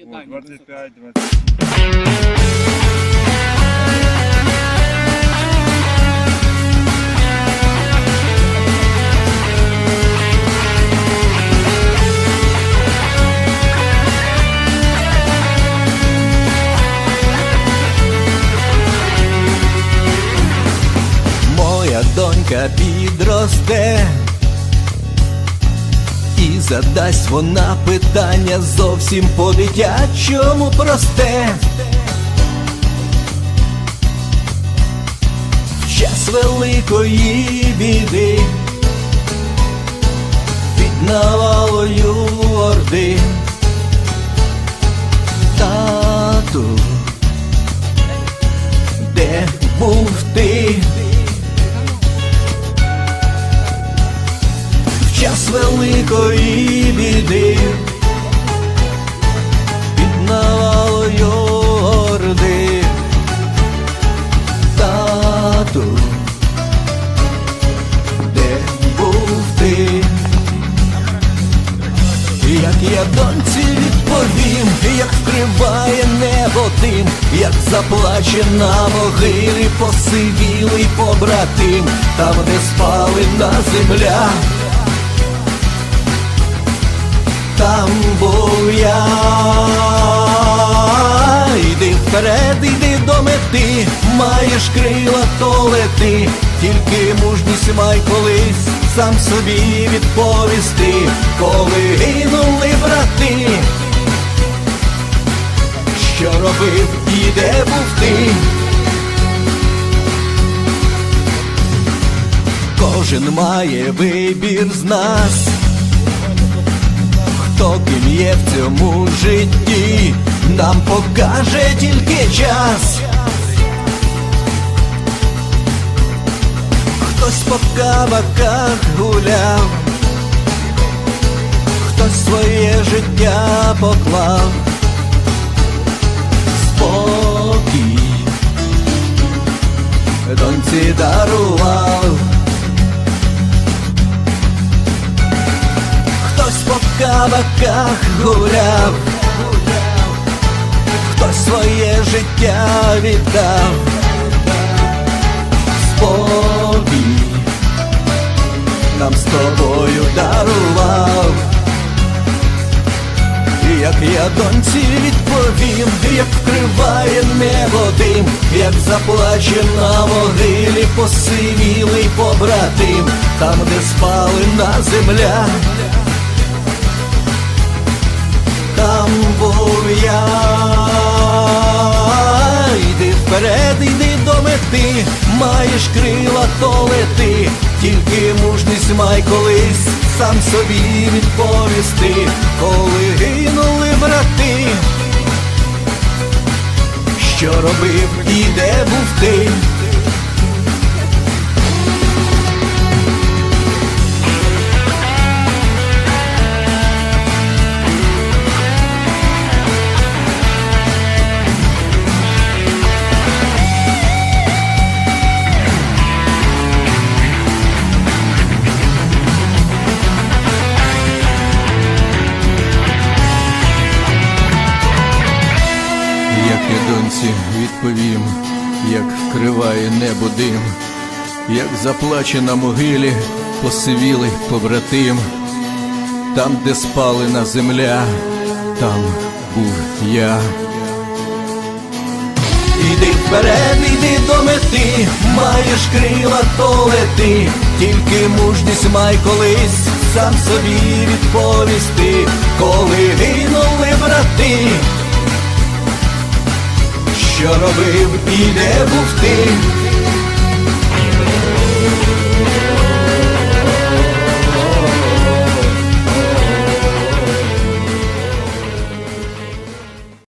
є дані. 25, 20. Донька підросте, задасть вона питання зовсім по-дитячому просте. Час великої біди під навалою орди. Тату, де був ти? Великої біди під навалою орди. Тату, де був ти? Як я доньці відповім, як вкриває небо тим, як заплаче на могилі посивілий побратим, там, де спалена земля, там був я. Йди вперед, йди до мети, маєш крила, то лети, тільки мужність май колись сам собі відповісти, коли гинули брати, що робив і де був ти. Кожен має вибір з нас хто ким є в цьому житті, нам покаже тільки час. Хтось по кабаках гуляв, хтось своє життя поклав. Спокій доньці дарував. Кабаках гуляв, хтось своє життя віддав, спокій нам з тобою дарував. І Як я доньці відповім, як вкриває небо дим, як заплаче на могилі посивілий побратим, там, де спалена земля, я. Йди вперед, йди до мети, маєш крила, то лети, тільки мужність май колись сам собі відповісти, коли гинули брати, що робив і де був ти. Доньці відповім, як вкриває небо дим, як заплаче на могилі посивілий побратим, там, де спалена земля, там був я. Іди вперед, іди до мети, маєш крила, то лети, тільки мужність май колись сам собі відповісти, коли гинули брати що робив і де був ти.